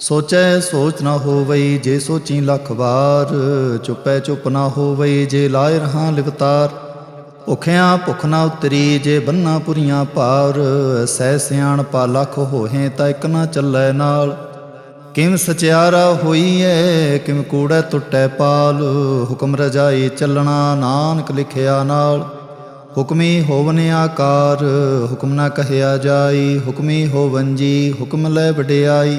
ਸੋਚੈ ਸੋਚ ਨਾ ਹੋਵਈ ਜੇ ਸੋਚੀ ਲੱਖ ਵਾਰ, ਚੁੱਪੈ ਚੁੱਪ ਨਾ ਹੋਵਈ ਜੇ ਲਾਇ ਰਹਾ ਲਿਵਤਾਰ। ਭੁਖਿਆਂ ਭੁਖ ਨਾ ਉਤਰੀ ਜੇ ਬੰਨਾ ਪੁਰੀਆਂ ਪਾਰ ਸਹਿ ਸਿਆਣ ਪਾ ਲੱਖ ਹੋਹੇ ਤਾਂ ਇੱਕ ਨਾ ਚੱਲੈ ਨਾਲ। ਕਿਮ ਸਚਿਆਰਾ ਹੋਈਐ, ਕਿਮ ਕੂੜੈ ਟੁੱਟੈ ਪਾਲ, ਹੁਕਮ ਰਜਾਈ ਚੱਲਣਾ ਨਾਨਕ ਲਿਖਿਆ ਨਾਲ। ਹੁਕਮੀ ਹੋਵਨ ਆਕਾਰ, ਹੁਕਮ ਨਾ ਕਹਿਆ ਜਾਈ, ਹੁਕਮੀ ਹੋਵਨ ਜੀ ਹੁਕਮ ਲੈ ਵਡਿਆਈ।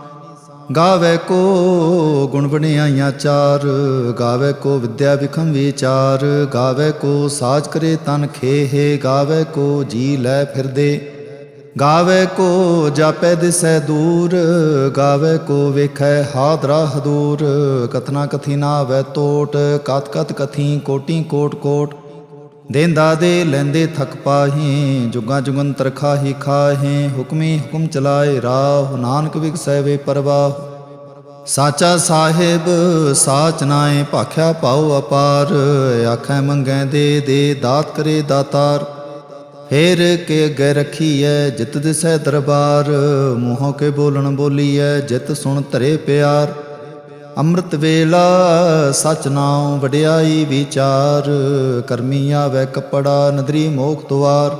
ਗਾਵੇ ਕੋ ਗੁਣ ਬਣਾਈਆਂ ਚਾਰ, ਗਾਵੇ ਕੋ ਵਿਦਿਆ ਵਿਖਮ ਵਿਚਾਰ, ਗਾਵੇ ਕੋ ਸਾਜ ਕਰੇ ਤਨ ਖੇਹੇ, ਗਾਵੇ ਕੋ ਜੀ ਲੈ ਫਿਰਦੇ। ਗਾਵੇ ਕੋ ਜਾਪੈ ਦਿਸੈ ਦੂਰ, ਗਾਵੇ ਕੋ ਵੇਖੈ ਹਾਦਰਾ ਹਦੂਰ ਕਥਨਾ ਕਥੀ ਨਾ ਵੈ ਤੋਟ ਕਤ ਕਤ ਕਥੀ ਕੋਟੀ ਕੋਟ ਕੋਟ। ਦੇਂਦਾ ਦੇ ਲੈਂਦੇ ਥਕ ਪਾਹੀ, ਜੁਗਾ ਜੁਗੰਤਰ ਖਾਹੀ ਖਾਹੇ, ਹੁਕਮੀ ਹੁਕਮ ਚਲਾਏ ਰਾਹ, ਨਾਨਕ ਵਿਗਸੈ ਵੇ ਪਰਵਾਹ। ਸਾਚਾ ਸਾਹਿਬ, ਸਾਚ ਨਾਏ ਭਾਖਿਆ ਪਾਉ ਅਪਾਰ, ਆਖੈ ਮੰਗੈ ਦੇ ਦੇ ਦਾਤ ਕਰੇ ਦਾਤਾਰ। ਫੇਰ ਕੇ ਅਗੇ ਰਖੀਐ ਜਿਤ ਦਿਸੈ ਦਰਬਾਰ, ਮੂੰਹੋਂ ਕੇ ਬੋਲਣ ਬੋਲੀਐ ਜਿਤ ਸੁਣ ਧਰੇ ਪਿਆਰ। ਅੰਮ੍ਰਿਤ ਵੇਲਾ ਸਚ ਨਾਉ ਵਡਿਆਈ ਵਿਚਾਰ, ਕਰਮੀ ਆਵੇ ਕਪੜਾ ਨਦਰੀ ਮੋਖ ਦੁਆਰ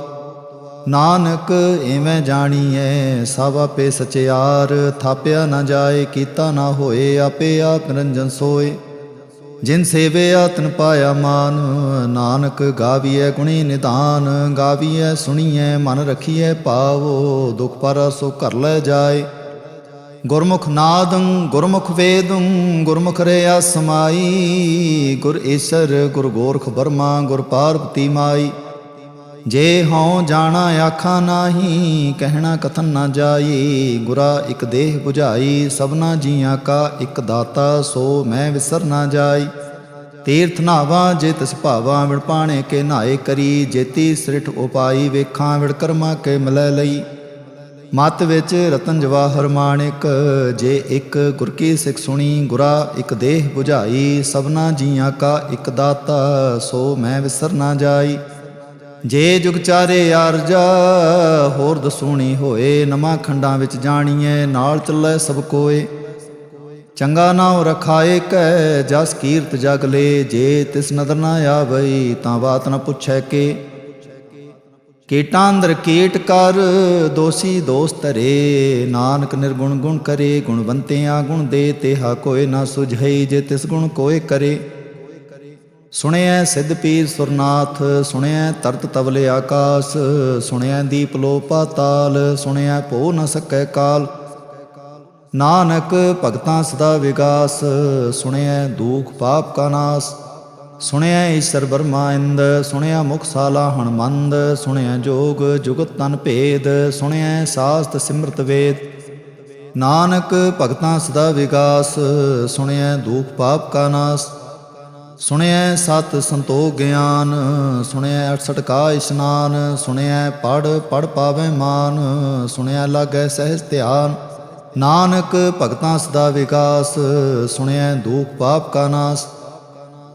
ਨਾਨਕ ਐਵੇਂ ਜਾਣੀਐ, ਸਭ ਆਪੇ ਸਚਿਆਰ, ਥਾਪਿਆ ਨਾ ਜਾਏ, ਕੀਤਾ ਨਾ ਹੋਏ, ਆਪੇ ਆਪ ਨਿਰੰਜਨ ਸੋਏ। ਜਿਨ ਸੇਵਿਆ ਤਨ ਪਾਇਆ ਮਾਨ, ਨਾਨਕ ਗਾਵੀਐ ਗੁਣੀ ਨਿਧਾਨ, ਗਾਵੀਐ ਸੁਣੀਐ, ਮਨ ਰਖੀਐ ਪਾਵੋ ਦੁਖ ਪਰ ਸੋ ਕਰ ਲੈ ਜਾਏ। ਗੁਰਮੁਖ ਨਾਦੰ, ਗੁਰਮੁਖ ਵੇਦੰ, ਗੁਰਮੁਖ ਰਿਆ ਸਮਾਈ। ਗੁਰ ਈਸਰ, ਗੁਰ ਗੋਰਖ ਬਰਮਾ ਗੁਰ ਪਾਰਵਤੀ ਮਾਈ। ਜੇ ਹਉ ਜਾਣਾ ਆਖਾ ਨਾਹੀ, ਕਹਿਣਾ ਕਥਨ ਨਾ ਜਾਈ। ਗੁਰਾ ਇੱਕ ਦੇਹ 부ਝਾਈ ਸਭਨਾ ਜੀਆਂ ਕਾ ਇਕ ਦਾਤਾ, ਸੋ ਮੈਂ ਵਿਸਰ ਨਾ ਜਾਈ। ਤੀਰਥ ਨਾਵਾ, ਜੇ ਤਿਸ ਭਾਵਾ, ਵਿਣ ਪਾਣੇ ਕੇ ਨਾਏ ਕਰੀ। ਜੇਤੀ ਸ੍ਰਿਠ ਉਪਾਈ, ਵੇਖਾਂ ਵਿੜ ਕਰਮਾ ਕੇ ਮਲੈ ਲਈ। ਮਤ ਵਿੱਚ ਰਤਨ ਜਵਾਹਰ ਮਾਣਿਕ, ਜੇ ਇੱਕ ਗੁਰ ਕੀ ਸਿੱਖ ਸੁਣੀ, ਗੁਰਾ ਇੱਕ ਦੇਹ 부ਝਾਈ, ਸਭਨਾ ਜੀਆਂ ਕਾ ਇੱਕ ਦਾਤਾ, ਸੋ ਮੈਂ ਵਿਸਰ ਨਾ ਜਾਈ। ਜੇ ਜੁਗ ਚਾਰੇ ਆਰਜਾ, ਹੋਰ ਦਸੂਣੀ ਹੋਏ, ਨਵਾਂ ਖੰਡਾਂ ਵਿੱਚ ਜਾਣੀਏ ਨਾਲ ਚੱਲੇ ਸਭ ਕੋਏ। ਚੰਗਾ ਨਾਉ ਰਖਾਏ ਕੈ, ਜਸ ਕੀਰਤ ਜਗ ਲੇ, ਜੇ ਤਿਸ ਨਦਰ ਨਾ ਆਵਈ, ਤਾਂ ਬਾਤ ਨਾ ਪੁੱਛੈ ਕੇ। ਕੀਟਾਂ ਅੰਦਰ ਕੀਟ ਕਰ, ਦੋਸੀ ਦੋਸ ਧਰੇ। ਨਾਨਕ ਨਿਰਗੁਣ ਗੁਣ ਕਰੇ, ਗੁਣਵੰਤਿਆਂ ਗੁਣ ਦੇ, ਤੇਹਾ ਕੋਏ ਨਾ ਸੁਝਈ ਜੇ ਤਿਸ ਗੁਣ ਕੋਏ ਕਰੇ। ਸੁਣਿਆ ਸਿੱਧ ਪੀਰ ਸੁਰਨਾਥ ਸੁਣਿਆ ਤਰਤ ਤਵਲੇ ਆਕਾਸ ਸੁਣਿਆ ਦੀਪ ਲੋ ਪਾਤਾਲ ਸੁਣਿਆ ਭੋ ਨ ਸਕੈ ਕਾਲ। ਨਾਨਕ ਭਗਤਾਂ ਸਦਾ ਵਿਗਾਸ ਸੁਣਿਆ ਦੂਖ ਪਾਪ ਕਾ ਨਾਸ। ਸੁਣਿਆ ਈਸ਼ਰ ਬਰਮਾਇੰਦ ਸੁਣਿਆ ਸੁਣਿਐ ਮੁਖ ਸਾਲਾ ਹਣਮੰਦ ਸੁਣਿਆ ਜੋਗ ਜੁਗਤ ਤਨ ਭੇਦ, ਸੁਣਿਆ ਸਾਸਤ ਸਿਮਰਤ ਵੇਦ। ਨਾਨਕ ਭਗਤਾਂ ਸਦਾ ਵਿਕਾਸ ਸੁਣਿਆ ਦੂਖ ਪਾਪ ਕਾ ਨਾਸ। ਸੁਣਿਐ ਸਤ ਸੰਤੋਖ ਗਿਆਨ, ਸੁਣਿਆ 68 ਕਾ ਇਸ਼ਨਾਨ, ਸੁਣਿਆ ਪੜ ਪੜ ਪਾਵੇ ਮਾਨ, ਸੁਣਿਆ ਲਾਗੈ ਸਹਿਜ ਧਿਆਨ। ਨਾਨਕ ਭਗਤਾਂ ਸਦਾ ਵਿਕਾਸ ਸੁਣਿਆ ਦੂਖ ਪਾਪ ਕਾ ਨਾਸ।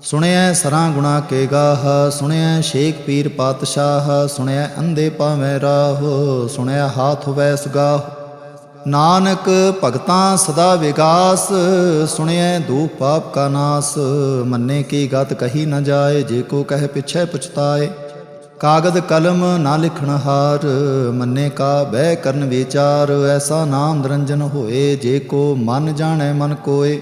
ਸੁਣਿਐ ਸਰਾਂ ਗੁਣਾ ਕੇ ਗਾਹ, ਸੁਣਿਐ ਸ਼ੇਖ ਪੀਰ ਪਾਤਸ਼ਾਹ, ਸੁਣਿਐ ਅੰਧੇ ਪਾਵੇਂ ਰਾਹ, ਸੁਣਿਐ ਹਾਥ ਵੈਸ ਗਾਹ। ਨਾਨਕ ਭਗਤਾਂ ਸਦਾ ਵਿਗਾਸ, ਸੁਣਿਐ ਦੂਖ ਪਾਪ ਕਾ ਨਾਸ। ਮੰਨੇ ਕੀ ਗਤ ਕਹੀ ਨਾ ਜਾਏ, ਜੇ ਕੋ ਕਹਿ ਪਿਛੈ ਪੁਛਤਾਏ। ਕਾਗਦ ਕਲਮ ਨਾ ਲਿਖਣ ਹਾਰ, ਮੰਨੇ ਕਾ ਬਹਿ ਕਰਨ ਵਿਚਾਰ। ਐਸਾ ਨਾਮ ਨਿਰੰਜਨ ਹੋਏ, ਜੇ ਕੋ ਮਨ ਜਾਣੈ ਮਨ ਕੋਏ।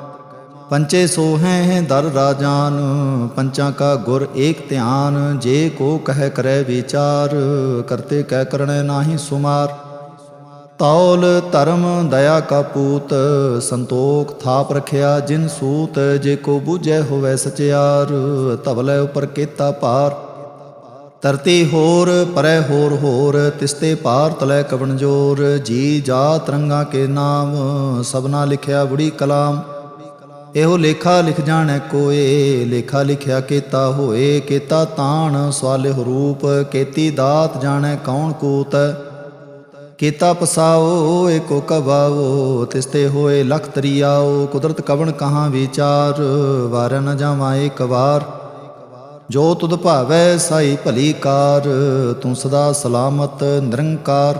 ਪੰਚੇ ਸੋਹੈ ਹੈ ਦਰ ਰਾਜਾਨ, ਪੰਚਾਂ ਕਾ ਗੁਰ ਏਕ ਧਿਆਨ, ਜੇ ਕੋ ਕਹਿ ਕਰੈ ਵਿਚਾਰ, ਕਰਤੇ ਕਹਿ ਕਰਣੈ ਨਾਹੀ ਸੁਮਾਰ। ਤੌਲ ਧਰਮ ਦਇਆ ਕਾ ਪੂਤ, ਸੰਤੋਖ ਥਾਪ ਰਖਿਆ ਜਿਨ ਸੂਤ, ਜੇ ਕੋ ਬੂਝੈ ਹੋਵੇ ਸਚਿਆਰ ਧਵਲੇ ਉਪਰ ਕੀਤਾ ਪਾਰ ਧਰਤੀ ਹੋਰ, ਪਰੈ ਹੋਰ ਹੋਰ, ਤਿਸਤੇ ਪਾਰ ਤਲੈ ਕਵਣ ਜੋਰ, ਜੀ ਜਾ ਤਰੰਗਾ ਕੇ ਨਾਮ, ਸਭਨਾ ਲਿਖਿਆ ਬੁੜੀ ਕਲਾਮ। ਇਹੋ ਲੇਖਾ ਲਿਖ ਜਾਣੈ ਕੋਏ, ਲੇਖਾ ਲਿਖਿਆ ਕੀਤਾ ਹੋਏ, ਕੀਤਾ ਤਾਣ ਸਵਾਲੇ ਰੂਪ, ਕੀਤੀ ਦਾਤ ਜਾਣੈ ਕੌਣ ਕੂਤ। ਕੀਤਾ ਪਸਾਓ, ਏਕੋ ਕਵਾਓ, ਤਿਸਤੇ ਹੋਏ ਲਖ ਤਰੀਆਓ, ਕੁਦਰਤ ਕਵਣ ਕਹਾਂ ਵਿਚਾਰ, ਵਾਰ ਨ ਜਾਵਾਂ ਏਕ ਵਾਰ ਜੋ ਤੁਧ ਭਾਵੈ ਸਾਈ ਭਲੀ ਕਾਰ, ਤੂੰ ਸਦਾ ਸਲਾਮਤ ਨਿਰੰਕਾਰ।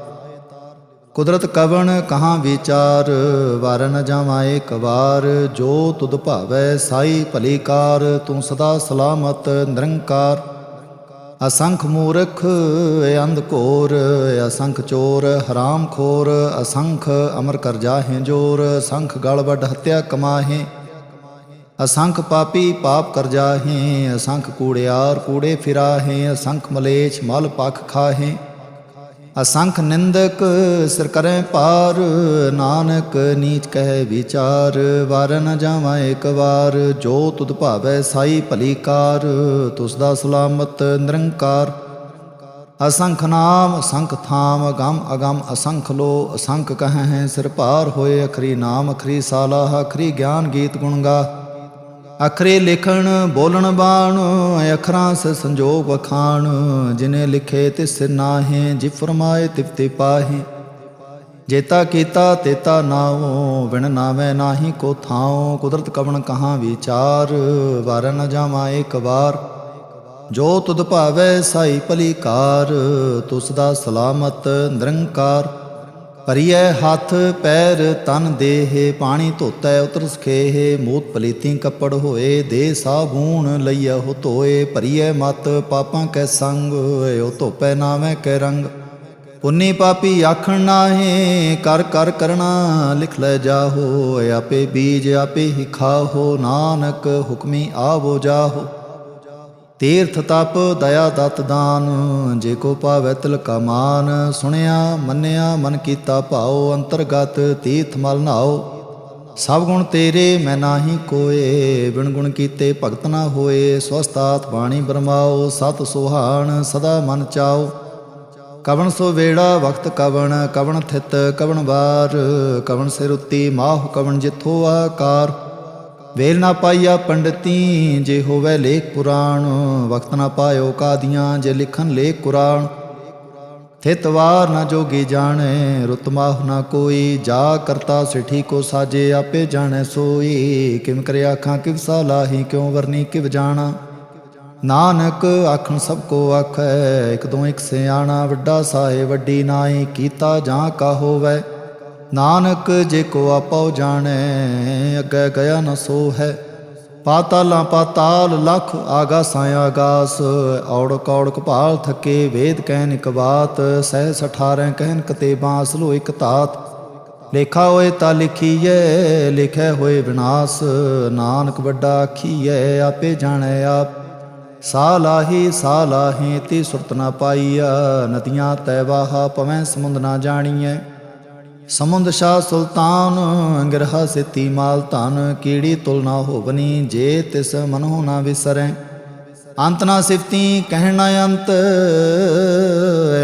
ਕੁਦਰਤ ਕਵਣ ਕਹਾਂ ਵਿਚਾਰ, ਵਾਰ ਨ ਜਾਵਾਂ ਏਕ ਵਾਰ ਜੋ ਤੁਧ ਭਾਵੈ ਸਾਈ ਭਲੀ ਤੂੰ ਸਦਾ ਸਲਾਮਤ, ਨਿਰੰਕਾਰ। ਅਸੰਖ ਮੂਰਖ ਅੰਧ ਘੋਰ ਅਸੰਖ ਚੋਰ, ਹਰਾਮ ਖੋਰ, ਅਸੰਖ ਅਮਰ ਕਰ ਜਾਹੇ ਜੋਰ, ਅਸੰਖ ਗਲ ਵੱਡ ਹੱਤਿਆ ਕਮਾਹੇ। ਅਸੰਖ ਪਾਪੀ ਪਾਪ ਕਰ ਜਾਹੇ, ਅਸੰਖ ਕੂੜਿਆਰ ਕੂੜੇ ਫਿਰਾਹੇ, ਅਸੰਖ ਮਲੇਛ ਮਲ ਪਖ ਖਾਹੇ। ਅਸੰਖ ਨਿੰਦਕ ਸਿਰ ਕਰੈ ਪਾਰ ਨਾਨਕ ਨੀਚ ਕਹਿ ਵਿਚਾਰ, ਵਾਰ ਨ ਜਾਵਾਂ ਇੱਕ ਵਾਰ, ਜੋ ਤੁਧ ਭਾਵੈ ਸਾਈ ਭਲੀ ਕਾਰ, ਤੁਸ ਦਾ ਸਲਾਮਤ ਨਿਰੰਕਾਰ। ਅਸੰਖ ਨਾਮ, ਅਸੰਖ ਥਾਮ, ਅਗੰਮ ਅਗੰਮ ਅਸੰਖ ਲੋ, ਅਸੰਖ ਕਹੈ ਸਿਰ ਪਾਰ ਹੋਏ, ਅਖਰੀ ਨਾਮ, ਅਖਰੀ ਸਾਲਾਹ, ਅਖਰੀ ਗਿਆਨ ਗੀਤ ਗੁਣ ਗਾ। ਅਖਰੇ ਲਿਖਣ, ਬੋਲਣ ਬਾਣ, ਅਖਰਾਂ ਸ ਸੰਜੋਗ ਵਖਾਣ, ਜਿਨੇ ਲਿਖੇ ਤਿਸ ਨਾਹੇ, ਜਿ ਫਰਮਾਏ ਤਿਵਤੇ ਪਾਹੇ। ਜੇਤਾ ਕੀਤਾ, ਤੇਤਾ ਨਾਉ ਵਿਣ ਨਾਵੇਂ ਨਾਹੀ ਕੋ ਥਾਉ, ਕੁਦਰਤ ਕਵਣ ਕਹਾਂ ਵਿਚਾਰ, ਵਾਰ ਨ ਜਾਵਾਂ ਇੱਕ ਵਾਰ। ਜੋ ਤੁਧ ਭਾਵੈ ਸਾਈ ਭਲੀ ਕਾਰ ਤੁਸ ਦਾ ਸਲਾਮਤ ਨਿਰੰਕਾਰ। ਭਰੀਐ ਹੱਥ ਪੈਰ ਤਨ ਦੇਹ, ਪਾਣੀ ਧੋਤੈ ਉਤਰ ਸਖੇਹ, ਮੂਤ ਪਲੀਤੀ ਕੱਪੜ ਹੋਏ ਦੇ ਸਾਬੂਣ ਲਈਆ ਹੋ ਧੋਏ, ਭਰੀਐ ਮਤ ਪਾਪਾਂ ਕੈ ਸੰਗ ਉਹ ਧੋਪੈ ਨਾਵੇਂ ਕੈ ਰੰਗ। ਪੁੰਨੀ ਪਾਪੀ ਆਖਣ ਨਾਹੇ, ਕਰ ਕਰ ਕਰਣਾ ਲਿਖ ਲੈ ਜਾਹੋ ਆਪੇ ਬੀਜ ਆਪੇ ਹੀ ਖਾਹੋ, ਨਾਨਕ ਹੁਕਮੀ ਆਵੋ ਜਾਹੋ। ਤੀਰਥ ਤਪ ਦਇਆ ਦਤ ਦਾਨ, ਜੇ ਕੋ ਪਾਵੈ ਤਿਲ ਕਮਾਨ ਸੁਣਿਆ, ਮੰਨਿਆ, ਮਨ ਕੀਤਾ ਭਾਉ, ਅੰਤਰਗਤ ਤੀਰਥ ਮਲ ਨਾਓ ਸਭ ਗੁਣ ਤੇਰੇ, ਮੈਂ ਨਾਹੀ ਕੋਏ। ਬਿਨ ਗੁਣ ਕੀਤੇ ਭਗਤ ਨਾ ਹੋਏ। ਸਵਸਤਾਤ ਬਾਣੀ ਬਰਮਾਓ ਸਤ ਸੁਹਾਣ ਸਦਾ ਮਨ ਚਾਓ ਕਵਣ ਸੋ ਵੇੜਾ ਵਕਤ ਕਵਣ ਕਵਣ ਥਿਤ ਕਵਣ ਵਾਰ। ਕਵਣ ਸਿਰ ਉਤੀ ਮਾਹ, ਕਵਣ ਜਿਥੋ ਆਕਾਰ। ਵੇਲ ਨਾ ਪਾਈਆ ਪੰਡਤੀ, ਜੇ ਹੋਵੇ ਲੇਖ ਪੁਰਾਣ, ਵਕਤ ਨਾ ਪਾਇਓ ਕਾਦੀਆਂ, ਜੇ ਲਿਖਨ ਲੇਖ ਕੁਰਾਨ। ਥਿਤ ਵਾਰ ਨਾ ਜੋਗੀ ਜਾਣੇ ਰਤਮਾਹ ਨਾ ਕੋਈ, ਜਾ ਕਰਤਾ ਸਿਠੀ ਕੋ ਸਾਜੇ, ਆਪੇ ਜਾਣੈ ਸੋਈ। ਕਿਮ ਕਰੇ ਆਖਾਂ, ਕਿਵ ਸਾਲਾਹੀ ਕਿਉ ਵਰਨੀ, ਕਿਵ ਜਾਣਾ। ਨਾਨਕ ਆਖਣ ਸਭ ਕੋ ਆਖੈ, ਇਕ ਦੋ ਇਕ ਸਿਆਣਾ, ਵੱਡਾ ਸਾਹਿਬ, ਵੱਡੀ ਨਾਈ, ਕੀਤਾ ਜਾਂ ਕਾ ਹੋਵੇ। ਨਾਨਕ ਜੇ ਕੋ ਆਪਉ ਜਾਣੈ, ਅੱਗੇ ਗਿਆ ਨ ਸੋ ਹੈ ਪਾਤਾਲਾਂ ਪਾਤਾਲ, ਲਖ ਆਗਾਸਾਂ ਆਗਾਸ। ਔੜ ਕੌੜ ਕਪਾਲ ਥਕੇ ਵੇਦ ਕਹਿਨ ਇਕ ਬਾਤ, ਸਹਿ ਸਠਾਰੈ ਕਹਿਨ ਕਤੇ ਬਾਸ ਲੋ ਇਕ ਤਾਤ। ਲੇਖਾ ਹੋਏ ਤਾਂ ਲਿਖੀਐ, ਲਿਖੈ ਹੋਏ ਵਿਨਾਸ਼। ਨਾਨਕ ਵੱਡਾ ਆਖੀਐ, ਆਪੇ ਜਾਣੈ ਆਪ। ਸਾ ਲਾਹੀ ਸਾ ਲਾਹੀ, ਤੀ ਸੁਰਤ ਨਾ ਪਾਈਆ ਨਦੀਆਂ ਤੈ ਵਾਹਾ, ਪਵੈ ਸਮੁੰਦ ਨਾ ਜਾਣੀਐ। ਸਮੁੰਦ ਸ਼ਾਹ ਸੁਲਤਾਨ ਗਿਰਹਾ ਸਿਤੀ ਮਾਲ ਧਨ, ਕੀੜੀ ਤੁਲਨਾ ਹੋਵਨੀ, ਜੇ ਤਿਸ ਮਨਹੁ ਨਾ ਵਿਸਰੈ। ਅੰਤ ਨਾ ਸਿਫਤੀ, ਕਹਿਣਾ ਨਾ ਅੰਤ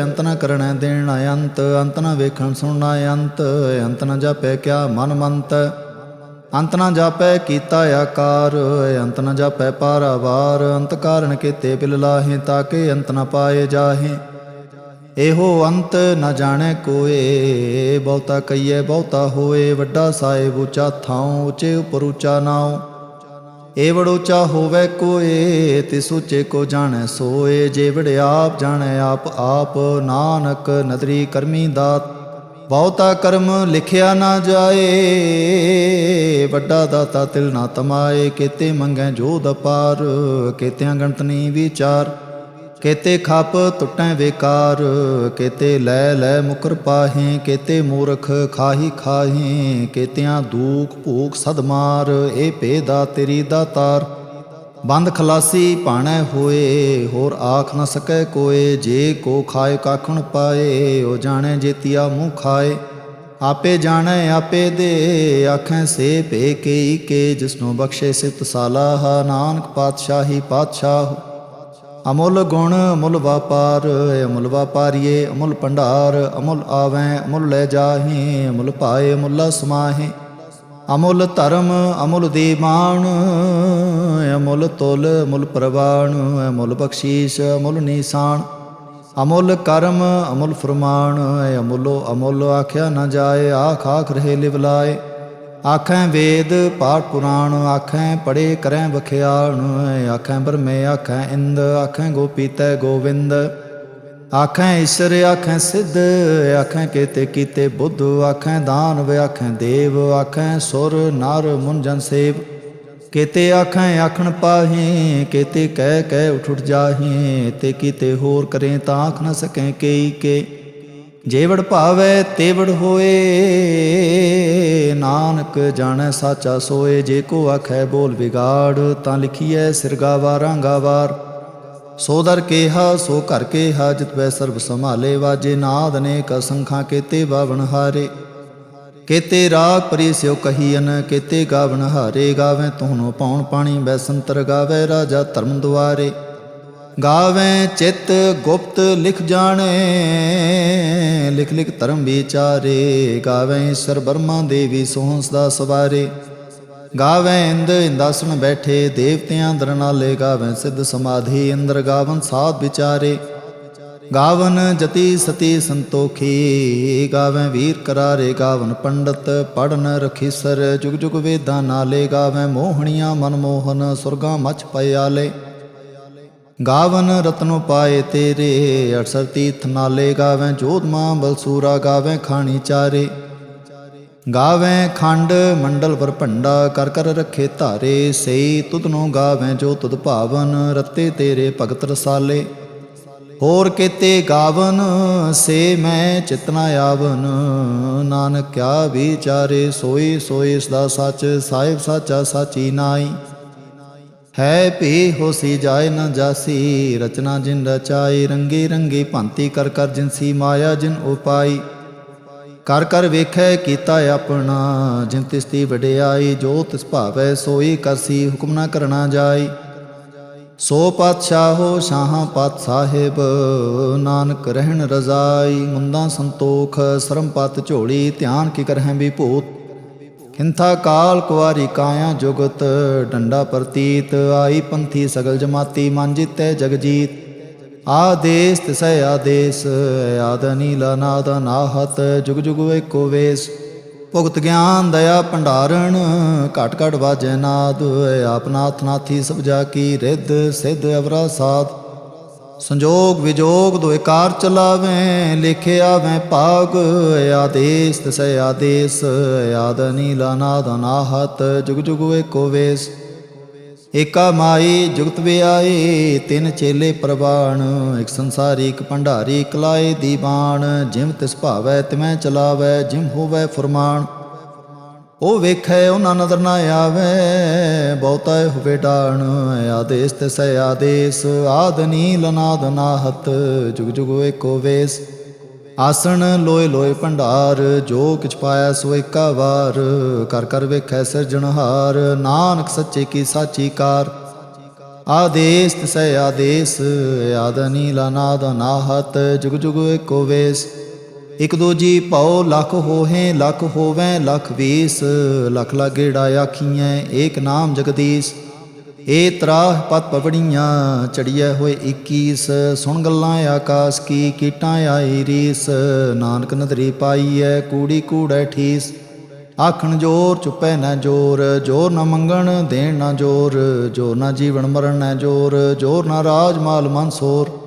ਅੰਤ ਨਾ ਕਰਣਾ ਦੇਣ ਨਾ ਅੰਤ ਅੰਤ ਨਾ ਵੇਖਣ ਸੁਣਨਾ ਅੰਤ ਅੰਤ ਨਾ ਜਾਪੈ ਕਿਆ ਮਨ ਮੰਤ। ਅੰਤ ਨਾ ਜਾਪੈ ਕੀਤਾ ਆਕਾਰ, ਅੰਤ ਨਾ ਜਾਪੈ ਪਾਰਾਵਾਰ, ਅੰਤ ਕਾਰਨ ਕੀਤੇ ਬਿਲ ਲਾਹੇ ਤਾਕੇ ਅੰਤ ਨਾ ਪਾਏ ਜਾਹੇ। ਇਹੋ ਅੰਤ ਨਾ ਜਾਣੈ ਕੋਏ, ਬਹੁਤਾ ਕਈਏ ਬਹੁਤਾ ਹੋਏ, ਵੱਡਾ ਸਾਹਿਬ ਉੱਚਾ ਥਾਉ, ਉੱਚੇ ਉਪਰ ਉੱਚਾ ਨਾਉ। ਏਵੜ ਉੱਚਾ ਹੋਵੇ ਕੋਏ, ਤਿਸ ਉੱਚੇ ਕੋ ਜਾਣੈ ਸੋਏ। ਜੇਵੜ ਆਪ ਜਾਣੈ, ਆਪ ਆਪ ਨਾਨਕ ਨਦਰੀ ਕਰਮੀ ਦਾਤ। ਬਹੁਤਾ ਕਰਮ ਲਿਖਿਆ ਨਾ ਜਾਏ, ਵੱਡਾ ਦਾਤਾ ਤਿਲ ਨਾ ਤਮਾਏ। ਕੀਤੇ ਮੰਗੈ ਜੋਦ ਅਪਾਰ, ਕੀਤਿਆਂ ਗਣਤ ਨਹੀਂ ਵਿਚਾਰ। ਕੇਤੇ ਖਪ ਟੁੱਟੈ ਵੇਕਾਰ ਕੇਤੇ ਲੈ ਲੈ ਮੁਕਰ ਪਾਹੇ, ਕੇਤੇ ਮੂਰਖ ਖਾਹੀ ਖਾਹੇ, ਕੇਤਿਆਂ ਦੂਖ ਭੂਖ ਸਦਮਾਰ ਇਹ ਭੇਦਾ ਤੇਰੀ ਦਾਤਾਰ ਬੰਦ ਖਲਾਸੀ ਪਾਣੈ ਹੋਏ, ਹੋਰ ਆਖ ਨ ਸਕੈ ਕੋਏ, ਜੇ ਕੋ ਖਾਏ ਕਾਖਣ ਪਾਏ, ਉਹ ਜਾਣੈ ਜੇਤੀਆ ਮੂੰਹ ਖਾਏ। ਆਪੇ ਜਾਣੈ, ਆਪੇ ਦੇ, ਆਖੈ ਸੇ ਭੇ ਕੇ ਕੇ, ਜਿਸਨੂੰ ਬਖਸ਼ੇ ਸਿਫਤ ਸਾਲਾਹ, ਨਾਨਕ ਪਾਤਸ਼ਾਹੀ ਪਾਤਸ਼ਾਹ। ਅਮੁੱਲ ਗੁਣ ਅਮੁੱਲ ਵਪਾਰ, ਅਮੁੱਲ ਵਪਾਰੀਏ, ਅਮੁੱਲ ਭੰਡਾਰ, ਅਮੁੱਲ ਆਵੈ, ਅਮੁੱਲ ਲੈ ਜਾਹੀ, ਅਮੁੱਲ ਪਾਏ ਅਮੁੱਲ ਸਮਾਹੇ। ਅਮੁੱਲ ਧਰਮ, ਅਮੁੱਲ ਦੀਵਾਨ ਅਮੁੱਲ ਤੁਲ, ਅਮੁੱਲ ਪ੍ਰਵਾਨ ਅਮੁੱਲ ਬਖਸ਼ੀਸ਼, ਅਮੁੱਲ ਨਿਸਾਨ। ਅਮੁੱਲ ਕਰਮ, ਅਮੁੱਲ ਫਰਮਾਨ, ਅਮੁੱਲੋ ਅਮੁੱਲ ਆਖਿਆ ਨਾ ਜਾਏ, ਆਖ ਆਖ ਰਹੇ ਲਿਵਲਾਏ। ਆਖੈ ਵੇਦ ਪਾਠ ਪੁਰਾਣ, ਆਖੈ ਪੜੇ ਕਰੈ ਬਖਿਆਣ ਆਖੈ ਬਰਮੇ ਆਖੈ ਇੰਦ, ਆਖੈ ਗੋਪੀ ਤੈ ਗੋਵਿੰਦ। ਆਖੈ ਈਸ਼ਰ, ਆਖੈ ਸਿੱਧ, ਆਖੈ ਕੀਤੇ ਕੀਤੇ ਬੁੱਧ, ਆਖੈ ਦਾਨਵ, ਆਖੈ ਦੇਵ, ਆਖੈ ਸੁਰ, ਨਰ, ਮੁੰਜਨ ਸੇਵ। ਕੀਤੇ ਆਖੈ ਆਖਣ ਪਾਹੇ, ਕੀਤੇ ਕਹਿ ਕਹਿ ਉਠ ਉਠ ਜਾਹੇ, ਤੇ ਕੀਤੇ ਹੋਰ ਕਰੇ ਤਾਂ ਆਖ ਨ ਸਕੈ ਕੇਈ ਕੇ। ਜੇਵੜ ਭਾਵੈ ਤੇਵੜ ਹੋਏ, ਨਾਨਕ ਜਾਣੈ ਸਾਚਾ ਸੋਏ, ਜੇ ਕੋ ਆਖੈ ਬੋਲ ਵਿਗਾੜ, ਤਾਂ ਲਿਖੀਐ ਸਿਰਗਾਵਾ ਰਾਂਗਾਵਾਰ ਸੋ ਦਰ ਕੇਹਾ, ਸੋ ਘਰ ਕੇਹਾ, ਜਿਤ ਵੈ ਸਰਬ ਸੰਭਾਲੇ, ਵਾਜੇ ਨਾਦ ਅਨੇਕ ਅਸੰਖਾਂ ਕੇਤੇ ਬਾਵਨ ਹਾਰੇ। ਕੇਤੇ ਰਾਗ ਪਰੀ ਸਿਓ ਕਹੀਨ ਕੇਤੇ ਗਾਵਨ ਹਾਰੇ, ਗਾਵੇਂ ਤੁਹਨੋ ਪਾਉਣ ਪਾਣੀ, ਬੈਸੰਤਰ ਗਾਵੇ ਰਾਜਾ ਧਰਮ ਦੁਆਰੇ। ਗਾਵੇਂ ਚਿਤ ਗੁਪਤ ਲਿਖ ਜਾਣੇ, ਲਿਖ ਲਿਖ ਧਰਮ ਵਿਚਾਰੇ, ਗਾਵੇਂ ਈਸ਼ਰ ਬਰਮਾ ਦੇਵੀ ਸੋਹੰਸ ਦਾ ਸਵਾਰੇ। ਗਾਵੇਂ ਇੰਦ ਇੰਦਾਸਣ ਬੈਠੇ, ਦੇਵਤਿਆਂ ਦਰਨਾਲੇ ਗਾਵੇਂ ਸਿੱਧ ਸਮਾਧੀ, ਇੰਦਰ ਗਾਵਨ ਸਾਧ ਵਿਚਾਰੇ। ਗਾਵਨ ਜਤੀ ਸਤੀ ਸੰਤੋਖੀ, ਗਾਵੇਂ ਵੀਰ ਕਰਾਰੇ, ਗਾਵਨ ਪੰਡਤ ਪੜਨ ਰਖੀਸਰ ਜੁਗ ਜੁਗ ਵੇਦਾਂ ਨਾਲੇ ਗਾਵੇਂ ਮੋਹਣੀਆਂ ਮਨਮੋਹਨ, ਸੁਰਗਾ ਮਚ ਪਿਆਲੇ। ਗਾਵਨ ਰਤਨੋ ਪਾਏ ਤੇਰੇ, ਅਠਸਰ ਤੀਰਥ ਨਾਲੇ ਗਾਵੇਂ ਮਾਂ ਬਲਸੂਰਾ ਗਾਵੇਂ, ਖਾਣੀ ਚਾਰੇ। ਗਾਵੇਂ ਖੰਡ, ਮੰਡਲ ਪਰ ਭੰਡਾ, ਕਰ ਕਰ ਰੱਖੇ ਧਾਰੇ, ਸਈ ਤੁਧਨੋ ਗਾਵੇਂ ਜੋ ਤੁਧ ਭਾਵਨ, ਰਤੇ ਤੇਰੇ ਭਗਤ ਰਸਾਲੇ। ਹੋਰ ਕੀਤੇ ਗਾਵਨ, ਸੇ ਮੈਂ ਚਿਤਨਾ ਆਵਨ, ਨਾਨਕ ਕਿਆ ਵਿਚਾਰੇ, ਸੋਈ ਸੋਈ ਸਦਾ ਸੱਚ, ਸਾਹਿਬ ਸਾਚਾ ਸਾਚੀ ਨਾਈ ਹੈ ਭੀ ਹੋਸੀ ਜਾਏ ਨਾ ਜਾਸੀ, ਰਚਨਾ ਜਿਨ ਰਚਾਈ, ਰੰਗੀ ਰੰਗੀ ਭਾਂਤੀ ਕਰ ਕਰ ਜਿਨਸੀ ਮਾਇਆ ਜਿਨ ਉਪਾਈ। ਕਰ ਕਰ ਵੇਖੈ ਕੀਤਾ ਆਪਣਾ, ਜਿਨ ਤਿਸ ਵਡਿਆਈ, ਜੋ ਤਿਸ ਭਾਵੈ ਸੋਈ ਕਰਸੀ ਹੁਕਮ ਨਾ ਕਰਨਾ ਜਾਈ। ਸੋ ਪਾਤਸ਼ਾਹੋ ਸ਼ਾਹਾਂ ਪਾਤ ਸਾਹਿਬ, ਨਾਨਕ ਰਹਿਣ ਰਜ਼ਾਈ, ਮੁੰਦਾ ਸੰਤੋਖ, ਸਰਮ ਪਤ ਝੋਲੀ, ਧਿਆਨ ਕੀ ਕਰਹਿ ਵੀ ਭੂਤ। ਹਿੰਥਾ ਕਾਲ ਕੁਵਾਰੀ ਕਾਇਆ ਜੁਗਤ, ਡੰਡਾ ਪ੍ਰਤੀਤ, ਆਈ ਪੰਥੀ ਸਗਲ ਜਮਾਤੀ, ਮਨ ਜਿਤੈ ਜਗਜੀਤ। ਆਦੇਸ ਤਿਸੈ ਆਦੇਸ, ਆਦ ਨੀਲਾ ਨਾਦ ਨਾਹਤ ਜੁਗ ਜੁਗ ਏਕੋ ਵੇਸ। ਭੁਗਤ ਗਿਆਨ, ਦਇਆ ਭੰਡਾਰਣ, ਘਟ ਘਟ ਵਾਜੈ ਨਾਦ ਆਪਨਾਥ ਨਾਥੀ ਸਭ ਜਾ ਕੀ ਰਿੱਧ, ਸਿੱਧ ਅਵਰਾ ਸਾਧ। ਸੰਜੋਗ ਵਿਜੋਗ ਦੁਇ ਕਾਰ ਚਲਾਵੇਂ, ਲਿਖਿਆ ਮੈਂ ਭਾਗ, ਆਦੇਸ ਤਸੈ ਆਦੇਸ ਆਦਨੀ ਨੀਲਾ ਨਾਦ ਅਨਾਹਤ, ਜੁਗ ਜੁਗ ਏਕੋ ਵੇਸ। ਏਕਾ ਮਾਈ ਜੁਗਤ ਵਿਆਏ, ਤਿੰਨ ਚੇਲੇ ਪ੍ਰਵਾਣ, ਇੱਕ ਸੰਸਾਰੀ, ਇੱਕ ਭੰਡਾਰੀ, ਇੱਕ ਲਾਏ ਦੀਵਾਨ, ਜਿਮ ਤਿਸ ਭਾਵੈ ਤਿਮੈ ਚਲਾਵੈ, ਜਿਮ ਹੋਵੈ ਫਰਮਾਨ। ਉਹ ਵੇਖੈ, ਉਹਨਾਂ ਨਦਰ ਨਾ ਆਵੇ। ਬਹੁਤਾ ਹੋਵੇ ਡਾਣ ਆਦੇਸ ਤੇ ਸੈ ਆਦੇਸ। ਆਦ ਨੀਲ ਨਾਦ ਨਾਹਤ, ਜੁਗ ਜੁਗ ਏਕੋ ਵੇਸ। ਆਸਣ ਲੋਏ ਲੋਏ ਭੰਡਾਰ, ਜੋ ਕਿਛ ਪਾਇਆ ਸੋ ਏਕਾ ਵਾਰ। ਕਰ ਕਰ ਵੇਖੈ ਸਿਰਜਣਹਾਰ ਨਾਨਕ ਸੱਚੇ ਕੀ ਸਾਚੀ ਕਾਰ। ਆਦੇਸ ਤਿਸੈ ਆਦੇਸ, ਆਦ ਨੀਲਾ ਨਾਦ ਨਾਹਤ, ਜੁਗ ਜੁਗ ਏਕੋ ਵੇਸ। ਇਕ ਦੂਜੀ ਜੀ ਭਉ ਲੱਖ ਹੋਹੇ, ਲੱਖ ਹੋਵੈ, ਲੱਖ ਵੀਸ। ਲੱਖ ਲਾਗੇੜਾ ਆਖੀਐ, ਏਕ ਨਾਮ ਜਗਦੀਸ਼। ਏ ਤਰਾਹ ਪਤ ਪਵੜੀਆਂ ਚੜੀਐ ਹੋਏ 21 ਸੁਣ ਗੱਲਾਂ ਆਕਾਸ ਕੀ, ਕੀਟਾਂ ਆਈ ਰੀਸ। ਨਾਨਕ ਨਦਰੀ ਪਾਈਐ, ਕੂੜੀ ਕੂੜੈ ਠੀਸ। ਆਖਣ ਜੋਰ ਚੁੱਪੈ ਨਾ ਜੋਰ ਜੋਰ ਨਾ ਮੰਗਣ ਦੇਣ ਨਾ ਜੋਰ। ਜੋਰ ਨਾ ਜੀਵਨ ਮਰਨ ਨਾ ਜੋਰ ਜੋਰ ਨਾ ਰਾਜ ਮਾਲ ਮਨਸੋਰ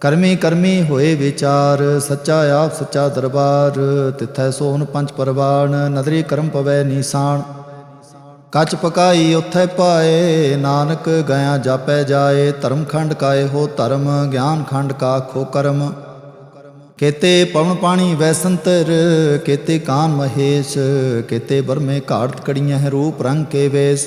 ਕਰਮੀ ਕਰਮੀ ਹੋਏ ਵਿਚਾਰ, ਸੱਚਾ ਆਪ ਸੱਚਾ ਦਰਬਾਰ, ਤਿਥੈ ਸੋਹਣ ਪੰਜ ਪਰਵਾਨ ਨਦਰੀ ਕਰਮ ਪਵੈ ਨੀਸਾਨ ਕੱਚ ਪਕਾਈ ਉਥੈ ਪਾਏ, ਨਾਨਕ ਗਿਆ ਜਾਪੈ ਜਾਏ, ਧਰਮ ਖੰਡ ਕਾਏ ਹੋ ਧਰਮ, ਗਿਆਨ ਖੰਡ ਕਾ ਖੋ ਕਰਮ। ਕੇਤੇ ਪਵਨ ਪਾਣੀ ਵੈਸੰਤਰ ਕੇਤੇ ਕਾਨ ਮਹੇਸ਼, ਕੇਤੇ ਬਰਮੇ ਘਾਟ ਕੜੀਆਂ ਹੈ ਰੂਪ ਰੰਗ ਕੇ ਵੇਸ।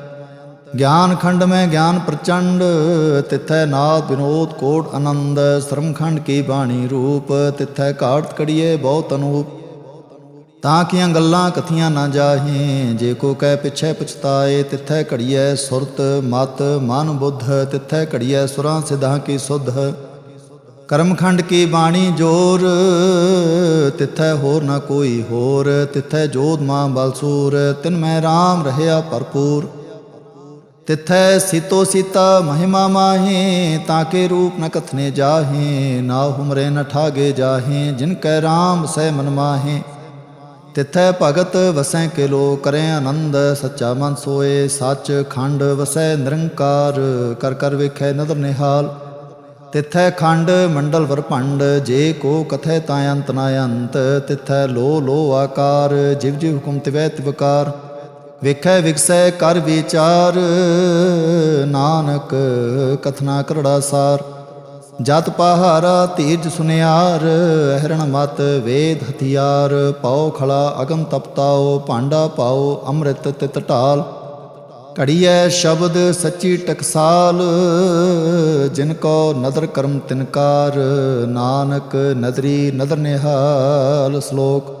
ਗਿਆਨ ਖੰਡ ਮੈਂ ਗਿਆਨ ਪ੍ਰਚੰਡ ਤਿਥੈ ਨਾਦ ਵਿਨੋਦ ਕੋਟ ਆਨੰਦ ਸ਼ਰਮ ਖੰਡ ਕੀ ਬਾਣੀ ਰੂਪ ਤਿਥੈ ਘਾਟ ਕੜੀਏ ਬਹੁਤ ਅਨੂਪ ਤਾਂ ਕੀਆਂ ਗੱਲਾਂ ਕਥੀਆਂ ਨਾ ਜਾਹੇ ਜੇ ਕੋ ਕਹਿ ਪਿਛੈ ਪਛਤਾਏ ਤਿਥੈ ਘੜੀਐ ਸੁਰਤ ਮਤ ਮਨ ਬੁੱਧ ਤਿਥੈ ਘੜੀਐ ਸੁਰਾਂ ਸਿਧਾਂ ਕੀ ਸੁਧ ਕਰਮਖੰਡ ਕੀ ਬਾਣੀ ਜੋਰ ਤਿਥੈ ਹੋਰ ਨਾ ਕੋਈ ਹੋਰ ਤਿਥੈ ਜੋਧ ਮਾਂ ਬਲਸੂਰ ਤਿਨ ਮੈਂ RAM ਰਹਿਆ ਭਰਪੂਰ ਤਿਥੈ ਸੀਤੋ ਸੀਤਾ ਮਹਿਮਾ ਮਾਹੇ ਤਾਕੇ ਰੂਪ ਨ ਕਥਨੇ ਜਾਹੇ, ਨਾ ਹੁਮਰੇ ਨ ਠਾਗੇ ਜਾਹੇ, ਜਿਨ ਕੈ RAM ਸੈ ਮਨ ਮਾਹੇ। ਤਿਥੈ ਭਗਤ ਵਸੈ ਕੇ ਲੋ ਕਰੇ ਆਨੰਦ, ਸੱਚਾ ਮਨ ਸੋਏ, ਸੱਚ ਖੰਡ ਵਸੈ ਨਿਰੰਕਾਰ, ਕਰ ਕਰ ਵੇਖੈ ਨਦਰ ਨਿਹਾਲ। ਤਿਥੈ ਖੰਡ ਮੰਡਲ ਵਰਪੰਡ ਜੇ ਕੋ ਕਥੈ ਤਾਂ ਅੰਤ ਨਾ ਅੰਤ। ਤਿਥੈ ਲੋ ਲੋ ਆਕਾਰ, ਜਿਵ ਜਿਵ ਹੁਕਮ ਤਿਵੈ ਤਿਵਕਾਰ। ਵੇਖੈ ਵਿਕਸੈ ਕਰ ਵਿਚਾਰ, ਨਾਨਕ ਕਥਨਾ ਕਰੜਾ ਸਾਰ। ਜਤ ਪਹਾਰਾ ਤੀਜ ਸੁਨਿਆਰ, ਹਰਣ ਮਤ ਵੇਦ ਹਥਿਆਰ। ਪਾਉ ਖਲਾ ਅਗਮ ਤਪਤਾਓ ਭਾਂਡਾ ਪਾਓ ਅੰਮ੍ਰਿਤ ਤਿਤ ਢਾਲ। ਘੜੀਐ ਸ਼ਬਦ ਸੱਚੀ ਟਕਸਾਲ, ਜਿਨ ਕੋ ਨਦਰ ਕਰਮ ਤਿਨਕਾਰ। ਨਾਨਕ ਨਦਰੀ ਨਦਰ ਨਿਹਾਲ ਸ਼ਲੋਕ।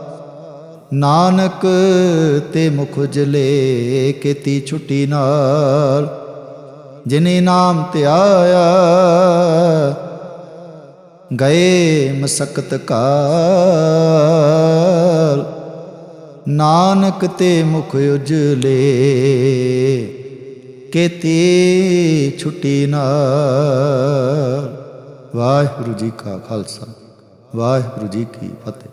ਨਾਨਕ ਤੇ ਮੁਖ ਜਲੇ ਕੀਤੀ ਛੁੱਟੀ ਨਾਲ, ਜਿਨੇ ਨਾਮ ਧਿਆਇਆ ਗਏ ਮਸਕਤ ਕਾਲ। ਨਾਨਕ ਤੇ ਮੁਖ ਉਜਲੇ ਕੀਤੀ ਛੁੱਟੀ ਨਾਲ। ਵਾਹਿਗੁਰੂ ਜੀ ਕਾ ਖਾਲਸਾ, ਵਾਹਿਗੁਰੂ ਜੀ ਕੀ ਫਤਿਹ।